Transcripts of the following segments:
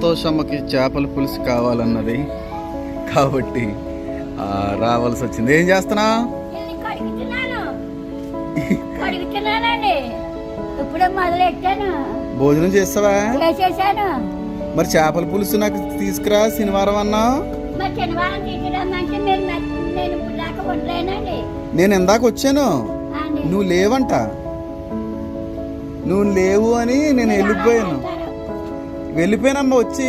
సంతోషమ్మకి చేపల పులుసు కావాలన్నది కాబట్టి రావాల్సి వచ్చింది. ఏం చేస్తున్నా? భోజనం చేస్తావా? మరి చేపల పులుసు నాకు తీసుకురా శనివారం అన్నా. నేను ఇందాక వచ్చాను. నువ్వు లేవంట. నువ్వు లేవు అని నేను వెళ్ళిపోయాను. వెళ్ళిపోయానమ్మా వచ్చి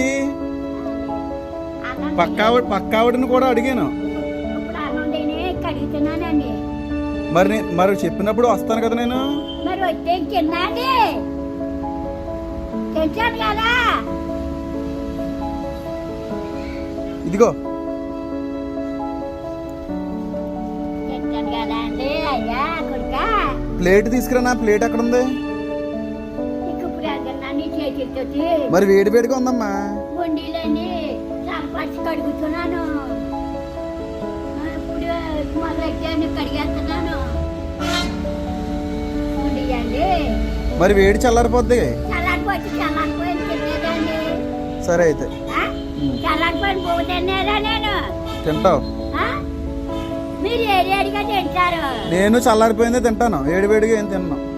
పక్కావిడ పక్కావిడని కూడా అడిగాను. మరి మరి చెప్పినప్పుడు వస్తాను కదా నేను. ఇదిగో. ప్లేట్ తీసుకురా నా ప్లేట్ ఎక్కడ ఉంది మరి వేడి వేడిగా ఉందమ్మా. కడుగుతున్నాను. మరి వేడి చల్లారిపోద్ది. సరే అయితే. తింటావు. నేను చల్లారిపోయిందే తింటాను. వేడి వేడిగా ఏం తిన్నాను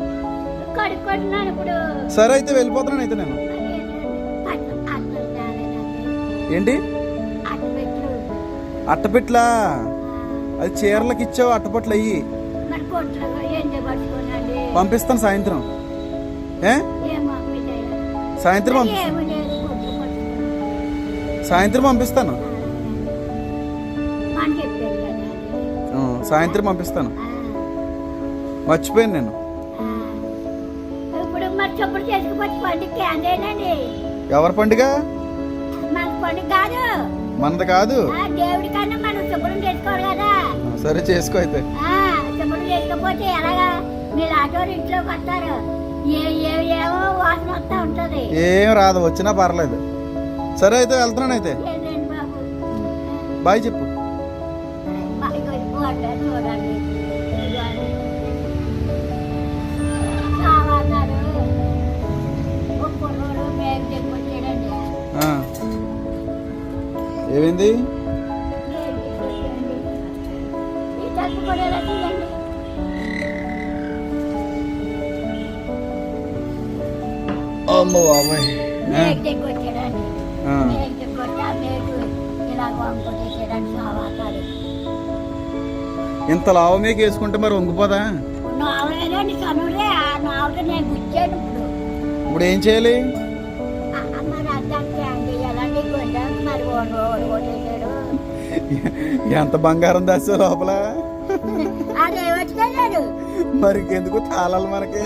సరే అయితే వెళ్ళిపోతున్నాను అయితే నేను. ఏంటి? అట్టపెట్లు. అది చీరలకు ఇచ్చావు అట్టపట్లు అయ్యి. పంపిస్తాను సాయంత్రం. ఏ? సాయంత్రం పంపిస్తాను. సాయంత్రం పంపిస్తాను. సాయంత్రం పంపిస్తాను. మర్చిపోయాను నేను. చేసుకుపోతే పండుగ అందేనండి. ఎవరి పండుగ? మన పండుగ కాదు. మనది కాదు. దేవుడి కన్నా మనం శుభ్రం చేసుకోవాలి కదా. సరే చేసుకో అయితే. శుభ్రం చేసుకోకపోతే ఎలాగా? మీరు ఆటోలు ఇంట్లోకి వస్తారు. ఏ ఏ ఏవో వాసన వస్తూ ఉంటది. ఏం రాదు వచ్చినా పర్లేదు. సరే అయితే వెళ్తున్నాను అయితే. బాయ్ చెప్పు. చూడండి. ఇలా వంపుకొచ్చాడండి కావాలి ఇంత లావ మీకు వేసుకుంటే మరి వంగిపోదా? ఇప్పుడు ఏం చేయాలి? ఎంత బంగారం దాచా లోపల? మరి ఎందుకు తాళాలి మనకి?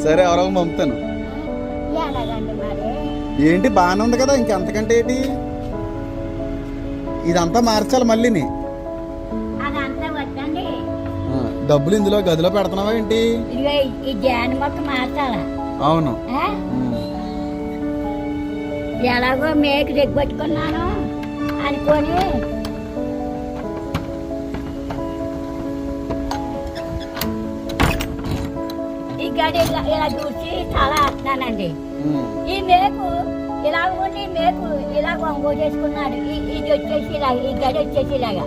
సరే ఎవరో మరి. ఏంటి బాగానే ఉంది కదా ఇంకెంతకంటే ఏంటి? ఇదంతా మార్చాలి మళ్ళీని. డబ్బులు ఇందులో గదిలో పెడుతున్నావా ఏంటి? అవును. ఎలాగో మేకు దిగ్గొట్టుకున్నాను అనుకొని. ఈ గడి ఇలా ఇలా చూసి చాలా వేస్తున్నానండి. ఈ మేకు ఇలా ఉండి ఈ మేకు ఇలా వంగో చేసుకున్నాడు. ఈ- ఇది వచ్చేసి ఇలా ఈ గడి వచ్చేసి ఇలాగా.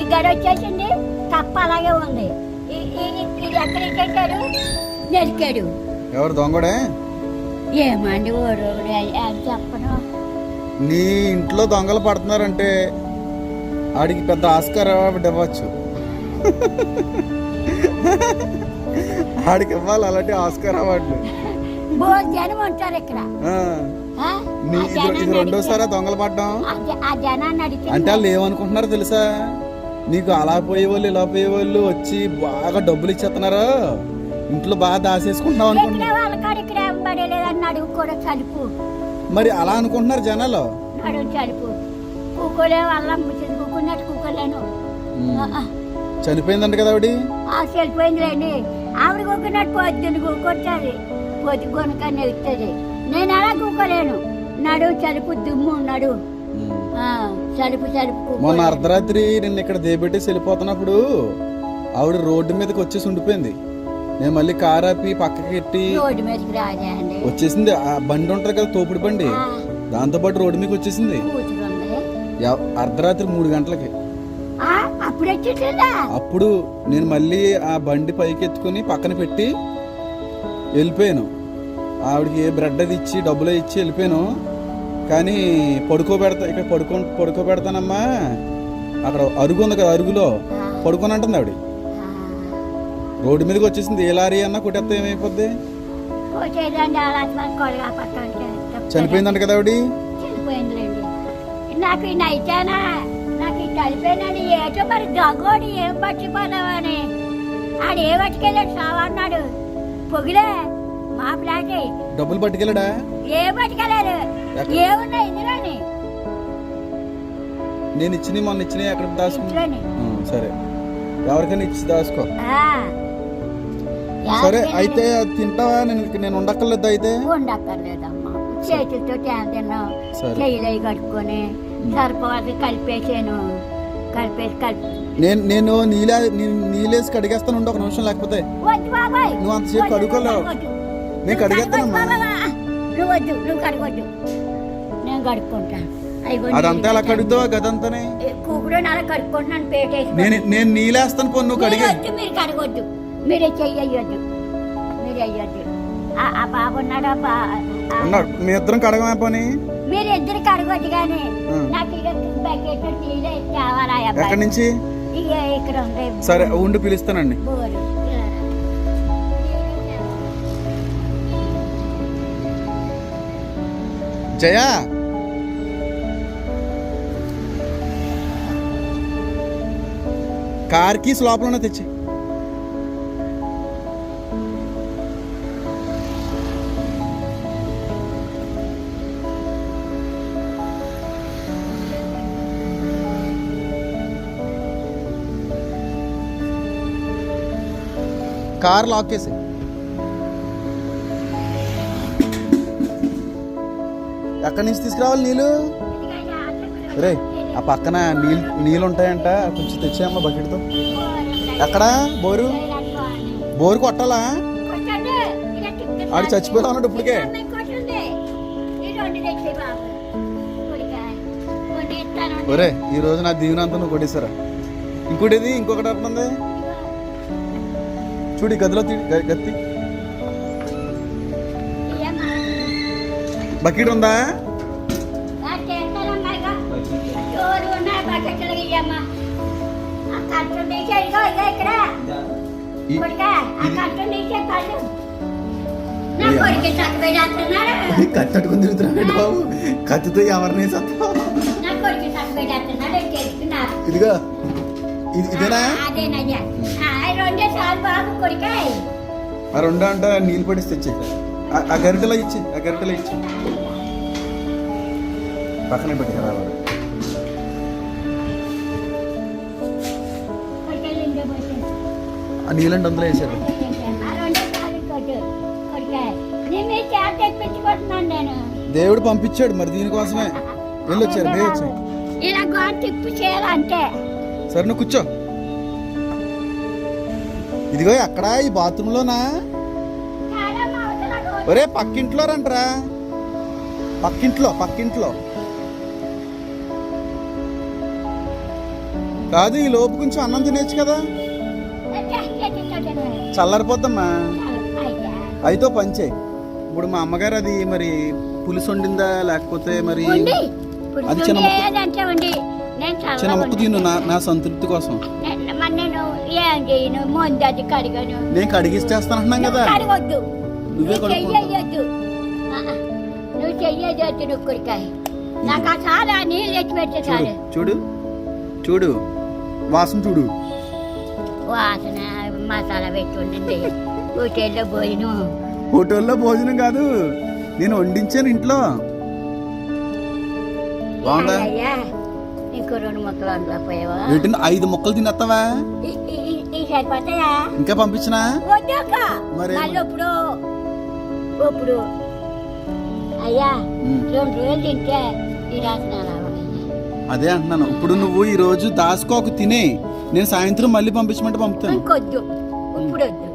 ఈ గడి వచ్చేసింది తప్ప అలాగే ఉంది. ఇది ఎక్కడ ఇచ్చేసాడు నెరికాడు. ఎవరు దొంగడే? ఏమండి చెప్పను నీ ఇంట్లో దొంగలు పడుతున్నారంటే ఆడికి పెద్ద ఆస్కార్ అవార్డు ఇవ్వచ్చు ఆడికి ఇవ్వాలి అలాంటి ఆస్కార్ అవార్డులు. ఉంటారు ఇక్కడ. ఇది రెండోసారా దొంగలు పడ్డం? అంటే వాళ్ళు ఏమనుకుంటున్నారో తెలుసా? నీకు అలా పోయేవాళ్ళు ఇలా పోయేవాళ్ళు వచ్చి బాగా డబ్బులు ఇచ్చేస్తున్నారు. ఇంట్లో బాగా దాసేసుకుంటున్నావు చలుపు మరి అలా అనుకుంటున్నారు జనాలు. చనిపోయిందంట కదా ఆవిడ? చెల్లిపోయిందిలేండి ఆవిడ కూకున్నట్టు పొద్దున్న కూకొచ్చాది. పొద్దు కొనుకని ఇస్తుంది నేను అలా కూకోలేను. నడువు చలుపు దుమ్ము నడు. చలుపు చలుపు మొన్న. అర్ధరాత్రి నిన్న ఇక్కడ దేబెట్టేసి వెళ్ళిపోతున్నప్పుడు ఆవిడ రోడ్డు మీదకి వచ్చేసి ఉండిపోయింది. నేను మళ్ళీ కార్ ఆపి పక్కకి ఎట్టి రోడ్డు మీదకి వచ్చేసింది. ఆ బండి ఉంటుంది కదా తోపుడు బండి. దాంతో పాటు రోడ్డు మీకు వచ్చేసింది. ఎవ- అర్ధరాత్రి మూడు గంటలకి. ఆ, అప్పుడు వచ్చేసిందా? అప్పుడు నేను మళ్ళీ ఆ బండి పైకి ఎత్తుకుని పక్కన పెట్టి వెళ్ళిపోయాను. ఆవిడకి బ్రెడ్ అది ఇచ్చి డబ్బులు ఇచ్చి వెళ్ళిపోయాను. కానీ పడుకోబెడతా ఇక్కడ పడుకో పడుకోబెడతానమ్మా అక్కడ అరుగు ఉంది కదా అరుగులో. పడుకొని అంటుంది ఆవిడ. రోడ్డు మీదకి వచ్చేసింది. ఏ లారీ అన్నా కొట్టేస్తే ఏమైపోద్ది? చనిపోయిందంట కదా ఆవిడ? నాకు ఈ నైటానా నాకు ఈ ఏటో మరి దగోడు ఏం పట్టిపోదామని ఆడు ఏ పట్టుకెళ్ళాడు సావన్నాడు పొగిలే మా ఫ్లాట్. డబ్బులు పట్టుకెళ్ళడా? ఏ పట్టుకెళ్ళాడు? ఏమున్నాయి ఇందులోని? నేను ఇచ్చినవి మొన్న ఇచ్చినవి ఎక్కడ ఇందులోని. సరే. ఎవరికైనా ఇచ్చి దాచుకో. సరే అయితే తింటావా? నేను నేను ఉండక్కర్లేదు అయితే. ఉండక్కర్లేదమ్మా. చేతులతో తేను తిన్నాం సరే. చెయ్యిలవి కట్టుకొని సరిపోతే కలిపేసాను. కలిపేసి కలిపి. నేను నేను నీళ్ళే నీళ్ళేసి కడిగేస్తాను ఉండు ఒక నిమిషం లేకపోతే. నువ్వు అంతసేపు కడుక్కోలేవు. నేను కడిగేస్తానమ్మా. బాబా. నువ్వు వద్దు నువ్వు కడగొద్దు నేను కడుక్కుంటాను. అదంతా ఎలా కడుగుతావా గదంతానే? కూకుడు అలా కడుక్కుంటున్నాను పేటేసి నేను నేను నీళ్ళేస్తాను పో నువ్వు కడిగే. మీరు కడగొద్దు మీరే చెయ్యొద్దు. మీరు అయ్యొద్దు ఆ- బాబు ఉన్నాడు ఉన్నాడు మీ ఇద్దరం కడగమే పని? మీరు ఇద్దరు కడగొద్దు కానీ. నాకు ఇక బకెట్ నీళ్ళే కావాలా ఎక్కడి నుంచి? ఇక ఇక్కడ ఉంది సరే ఉండి పిలుస్తానండి. జయా? కార్ కీస్ లోపలనే తెచ్చి. కార్ లాక్ చేసి. ఎక్కడి నుంచి తీసుకురావాలి నీళ్ళు? రే ఆ పక్కన నీళ్ళు నీళ్ళు ఉంటాయంట కొంచెం తెచ్చేయమ్మా బకెట్తో. ఎక్కడ? బోరు? బోరు కొట్టాలా? ఆడు చచ్చిపోతా ఉన్నాడు ఇప్పటికే. ఒరే ఈ రోజు నా దీవెనంతా నువ్వు కొట్టేశారా? ఇంకోటిది ఇంకొకటి ఉంటుంది చూడు గదిలో గత్తి. బకెట్ ఉందా? తిరుగుతున్నాడు బాబు? కత్తితో ఎవరిని సత్తా ఇదిగో. ఇది ఇదేనా? ఆ రెండో అంటే నీళ్ళు పడిస్తే ఇచ్చి ఆ గరిటెలో ఇచ్చి ఆ గరిటెలో ఇచ్చి. పక్కనే పెట్టుకురా వాడు ఆ నీళ్ళంటే అందులో నేను దేవుడు పంపించాడు మరి దీనికోసమే. వెళ్ళొచ్చారు ఇలా గోడ తిప్పి చేయాలంటే. సరే నువ్వు కూర్చో. ఇదిగో ఎక్కడ? ఈ బాత్రూంలోనా? ఒరే పక్కింట్లో రంట్రా పక్కింట్లో పక్కింట్లో. కాదు ఈ లోపు కొంచెం అన్నం తినేచ్చు కదా. చల్లారిపోద్దమ్మా. అయితే చేయి. ఇప్పుడు మా అమ్మగారు అది మరి పులుసు వండిందా లేకపోతే మరి అది చిన్న చిన్న ముక్క తిను నా సంతృప్తి కోసం. నేను- ఏం చేయను? ముందు అది కడిగాను. నేను కదా. నువ్వు కడగొద్దు. నువ్వే నువ్వు కడుక్కో. చెయ్యొద్దు. ఆ, ఆ. నువ్వు చెయ్యొద్దు నువ్వు కొరికాయ నాకు ఆ చాలా నీళ్ళు తెచ్చి పెట్టే చూడు చాలు. చూడు చూడు. వాసన చూడు. వాసన మసాలా పెట్టుండండి హోటల్లో పోయిను హోటల్లో భోజనం కాదు. నేను వండించాను ఇంట్లో. బాగుందా? అయ్యా నీకు రెండు ముక్కలు అందులో పోయావా వీటిని ఐదు ముక్కలు తినేస్తావా? సరిపోతాయా ఇంకా పంపించినా? వద్దాక మరి? మళ్ళీ ఇప్పుడు ఇప్పుడు అయ్యా ఉమ్. రెండు రోజులు తింటే ఈ రాసిన అదే అంటున్నాను. ఇప్పుడు నువ్వు ఈ రోజు దాసుకోకు తినే. నేను సాయంత్రం మళ్ళీ పంపించమంటే పంపుతాను. ఇంకొద్దు. ఇప్పుడు వద్దు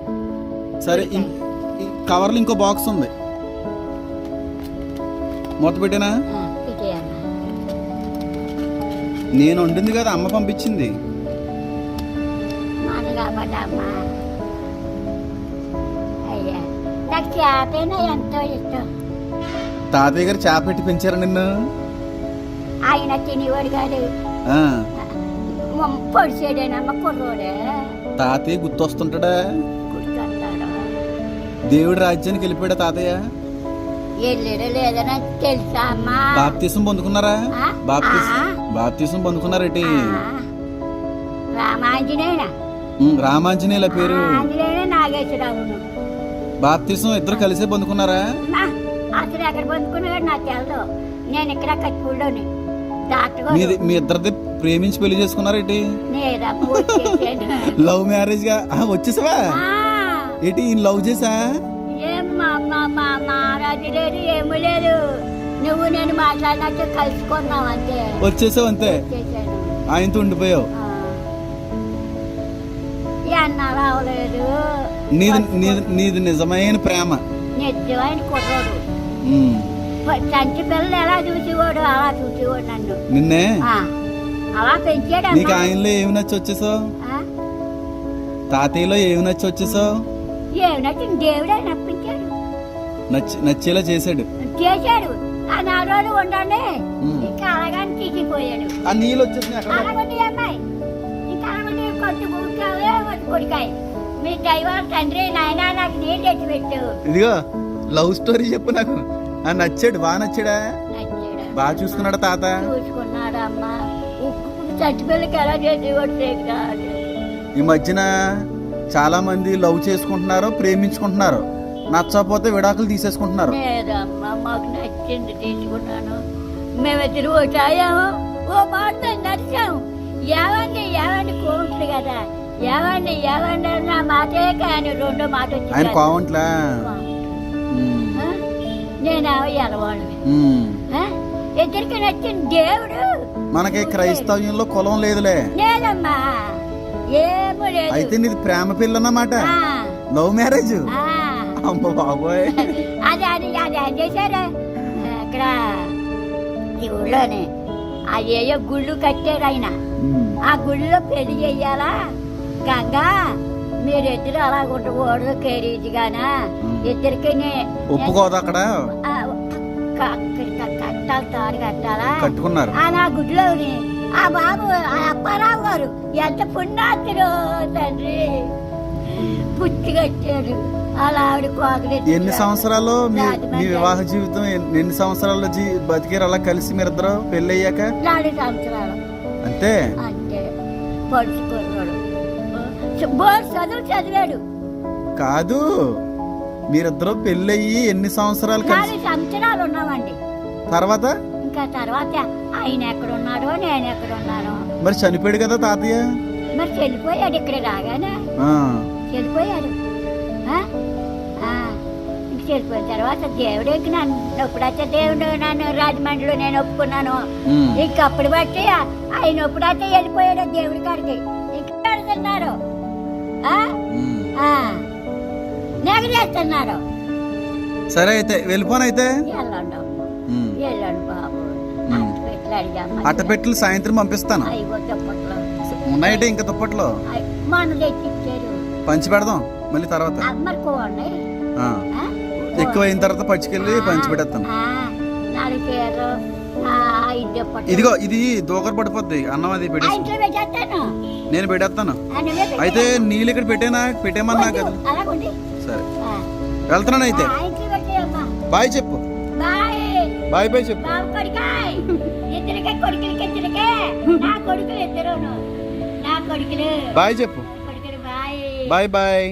సరే కవర్లో ఇంకో బాక్స్ ఉంది. మూత పెట్టానా? నేను వండింది కదా అమ్మ పంపించింది. తాతయ్య గారు చేప పెట్టి పెంచారా నిన్ను? ఆయన తినేవాడు కాదు. ఆ, పొడిచేడేనమ్మ కుర్రోడే? తాతయ్య గుర్తొస్తుంటాడా? దేవుడి రాజ్యానికి వెళ్ళిపోయాడా తాతయ్య? తెలుసా అమ్మా బాప్తీసం పొందుకున్నారా? బాప్తీసం. బాప్తీసం పొందుకున్నారేటి? ఉమ్, రామాంజనేయుల పేరు. బాప్తీసం ఇద్దరు కలిసే పొందుకున్నారా? అసలు ఎక్కడ పొందుకున్నాడు నాకు తెలదు. నేను ఇక్కడ డాక్టర్ మీది మీ ఇద్దరిది ప్రేమించి పెళ్ళి చేసుకున్నారేటి? లవ్ మ్యారేజ్గా వచ్చేసావా? ఏంటి లవ్ చేసా? మా మా మా మహారాజు లేదు ఏమీ లేదు. నువ్వు నేను మాట్లాడినట్టు కలుసుకున్నావు అంతే. వచ్చేసావు అంతే. వచ్చేసాను. ఆయనతో ఉండిపోయావు. ఆ. అవలేదు నీది నీది నీది నిజమైన ప్రేమ. నిజమైన కుర్రోడు. ఉమ్, చంటి పిల్లలు ఎలా చూసేవాడు అలా చూసేవాడు నన్ను. నిన్నే? ఆ, అలా పెంచాడు అమ్మా. నీకు ఆయనలో ఏమి నచ్చి వచ్చేసావు? ఆ, తాతయ్యలో ఏమి నచ్చి వచ్చేసావు? దేవుడే నప్పించాడు నచ్చేలా చేశాడు. చేశాడు. ఆ నాలుగు రోజులు ఉండండి. ఉమ్. ఇంకా అలాగని తీసిపోయాడు. ఆ నీళ్ళు అలాగండి అమ్మాయి. ఇంకా అలాగండి కొడికాయి మీ దైవం తండ్రి నాయన నాకు నీళ్ళు తెచ్చి పెట్టు. ఇదిగో లవ్ స్టోరీ చెప్పు నాకు. ఆ నచ్చాడు బాగా నచ్చాడా? బాగా చూసుకున్నాడు తాత? చూసుకున్నాడు అమ్మ. ఎలా చేసేవాడు ఈ మధ్యన చాలా మంది లవ్ చేసుకుంటున్నారు ప్రేమించుకుంటున్నారు. నచ్చకపోతే విడాకులు తీసేసుకుంటున్నారు. లేదమ్మా మాకు నచ్చింది తీసుకున్నాను. మేమిద్దరు వచ్చాయాము ఓ మాట నడిచాము. ఏవండి ఏవండి కోంట్లు కదా. ఏవండి ఏవండి నా మాటే కానీ రెండో మాట ఆయన వచ్చింది కావంట్లా నేను ఉమ్. ఇద్దరికి నచ్చిన దేవుడు. మనకి క్రైస్తవ్యంలో కులం లేదులే. లేదమ్మా. ఏమో లేదు. అయితే నీది ప్రేమ పిల్లన్నమాట. ఆ, లవ్ మ్యారేజ్. ఆ. అమ్మ బాబోయ్. అది అది అది చేశారు? అక్కడ ఈ ఊళ్ళోనే. అది ఏయో గుళ్ళు కట్టారు ఆయన. ఆ గుళ్ళో పెళ్ళి చెయ్యాలా గంగా మీరిద్దరు అలా ఉండకూడదు కేరీజ్గానా ఇద్దరికి ఒప్పుకోదు అక్కడ? కట్టాలి తాడు కట్టాలా? కట్టుకున్నారు. ఆ నా గుడిలోని. ఆ బాబు ఆ అప్పారావు గారు ఎంత పుణ్యాత్తుడు తండ్రి. పుట్టి కట్టాడు. ఎన్ని సంవత్సరాలు మీ వివాహ జీవితం ఎన్ని సంవత్సరాలు బతికారు? అలా కలిసి మీరిద్దరు పెళ్ళి అయ్యాక అంతే? చదివాడు. కాదు. మీరిద్దరు పెళ్ళయ్యి ఎన్ని సంవత్సరాలు కలిసి సంవత్సరాలు ఉన్నామండి. తర్వాత? ఇంకా తర్వాత ఆయన ఎక్కడున్నాడో నేను ఎక్కడున్నానో. మరి చనిపోయాడు కదా తాతయ్య? మరి చెల్లిపోయాడు ఇక్కడ రాగానే? ఆ. చెల్లిపోయిన తర్వాత దేవుడికి నన్ను ఎప్పుడైతే దేవుడు నన్ను రాజమండ్రిలో నేను ఒప్పుకున్నాను. ఇంక అప్పుడు బట్టి ఆయన ఎప్పుడైతే వెళ్ళిపోయాడో దేవుడి కాడికి. ఇంకా పెడుతున్నారు ఆ? ఉమ్. ఆ. నెగరేస్తున్నారు సరే అయితే వెళ్ళిపోనైతే వెళ్ళండి. వెళ్ళండి బాబు. అట్టపెట్లు సాయంత్రం పంపిస్తాను. ఉన్నాయంటే ఇంకా దుప్పట్లో? పంచి పెడదాం మళ్ళీ తర్వాత. ఎక్కువ అయిన తర్వాత పచ్చికెళ్ళి పంచి పెడతాను ఆ, నాలుగు చీరలు ఆ, ఐదు దుప్పట్లు ఇదిగో ఇది దూకర పడిపోద్ది అన్నం అది పెట్టేసి. నేను పెట్టేస్తాను. అయితే నీళ్ళు ఇక్కడ పెట్టేనా? పెట్టేమన్నా కదా. సరే. వెళ్తున్నాను అయితే. బాయ్ చెప్పు. బాయ్. బాయ్ చెప్పు. బాయ్ చెప్పు. Bye bye.